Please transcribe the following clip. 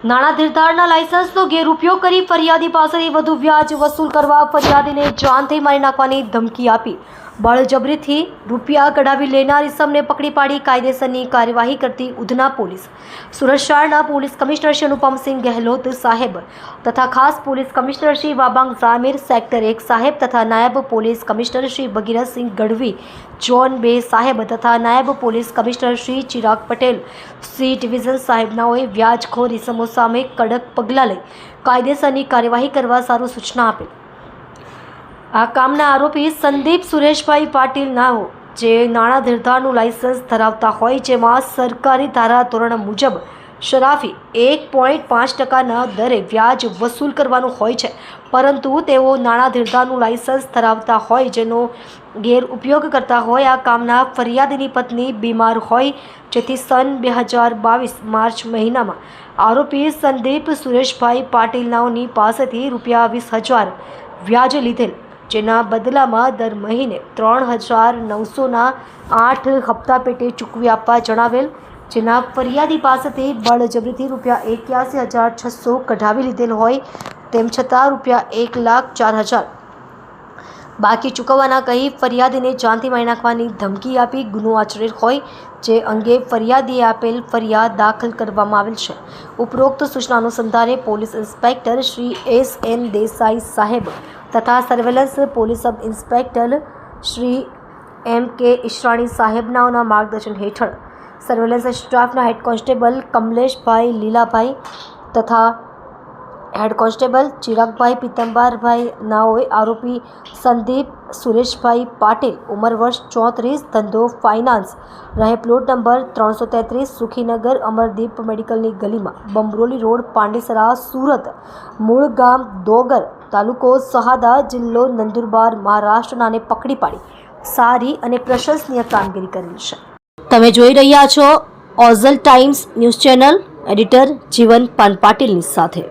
નાણાં ધીરધારના લાયસન્સનો ગેરઉપયોગ કરી ફરિયાદી પાસેથી વધુ વ્યાજ વસૂલ કરવા ફરિયાદીને જાનથી મારી નાખવાની ધમકી આપી. બળજબરીથી રૂપિયા કઢાવી લેનાર ઇસમને પકડી પાડી કાયદેસરની કાર્યવાહી કરતી ઉધના પોલીસ. સુરત શહેરના પોલીસ કમિશનર શ્રી અનુપમસિંહ ગહેલોત સાહેબ તથા ખાસ police commissioner Shri Wabang Jamir sector એક સાહેબ તથા નાયબ police commissioner Shri Bhagirathsinh Gadhvi zone બે સાહેબ તથા નાયબ police commissioner Shri Chirag Patel, C division સાહેબનાઓએ વ્યાજખોર ઇસમો સામે કડક પગલાં લઈ કાયદેસરની કાર્યવાહી કરવા સારું સૂચના આપેલ આ કામના આરોપી સંદીપ સુરેશભાઈ પાટીલ નાઓ, જે નાણાં ધીરધારનું લાયસન્સ ધરાવતા હોય જેમાં સરકારી ધારા ધોરણ મુજબ શરાફી એક પોઈન્ટ પાંચ ટકાના દરે વ્યાજ વસૂલ કરવાનું હોય છે. પરંતુ તેઓ નાણાં ધીરધારનું લાયસન્સ ધરાવતા હોય જેનો ગેરઉપયોગ કરતા હોય આ કામના ફરિયાદીની પત્ની બીમાર હોય, જેથી સન બે હજાર બાવીસ માર્ચ મહિનામાં આરોપી સંદીપ સુરેશભાઈ પાટીલ નાઓની પાસેથી રૂપિયા વીસ હજાર વ્યાજ લીધેલ. જેના બદલામાં દર મહિને ત્રણ હજાર નવસોના આઠ હપ્તા પેટે ચૂકવી આપવા જણાવેલ, જેના ફરિયાદી પાસેથી બળજબરીથી રૂપિયા એક્યાસી હજાર છસો કઢાવી લીધેલ હોય તેમ છતાં રૂપિયા એક લાખ ચાર હજાર. બાકી ચૂકવવાના કહી ફરિયાદીને જાનથી મારી નાખવાની ધમકી આપી ગુનો આચરેલ હોય, જે અંગે ફરિયાદીએ આપેલ ફરિયાદ દાખલ કરવામાં આવેલ છે. ઉપરોક્ત સૂચના અનુસંધાને police inspector Shri S N Desai સાહેબ તથા surveillance police sub inspector Shri M K Ishrani સાહેબનાઓના માર્ગદર્શન હેઠળ સર્વેલન્સ સ્ટાફના હેડ કોન્સ્ટેબલ કમલેશભાઈ લીલાભાઈ તથા હેડ કોન્સ્ટેબલ ચિરાગભાઈ પિત્તંબરભાઈ નાઓએ આરોપી સંદીપ સુરેશભાઈ પાટીલ ઉંમર વર્ષ ચોત્રીસ ધંધો ફાઇનાન્સ રહે પ્લોટ નંબર ત્રણસો તેત્રીસ સુખીનગર અમરદીપ મેડિકલની ગલીમાં બમરોલી રોડ પાંડેસરા સુરત મૂળ ગામ દોગર તાલુકો સહાદા જિલ્લો નંદુરબાર મહારાષ્ટ્રનાને પકડી પાડી, સારી અને પ્રશંસનીય કામગીરી કરી છે. તમે જોઈ રહ્યા છો Ozal Times news channel, editor Jivan પાન પાટીલની સાથે.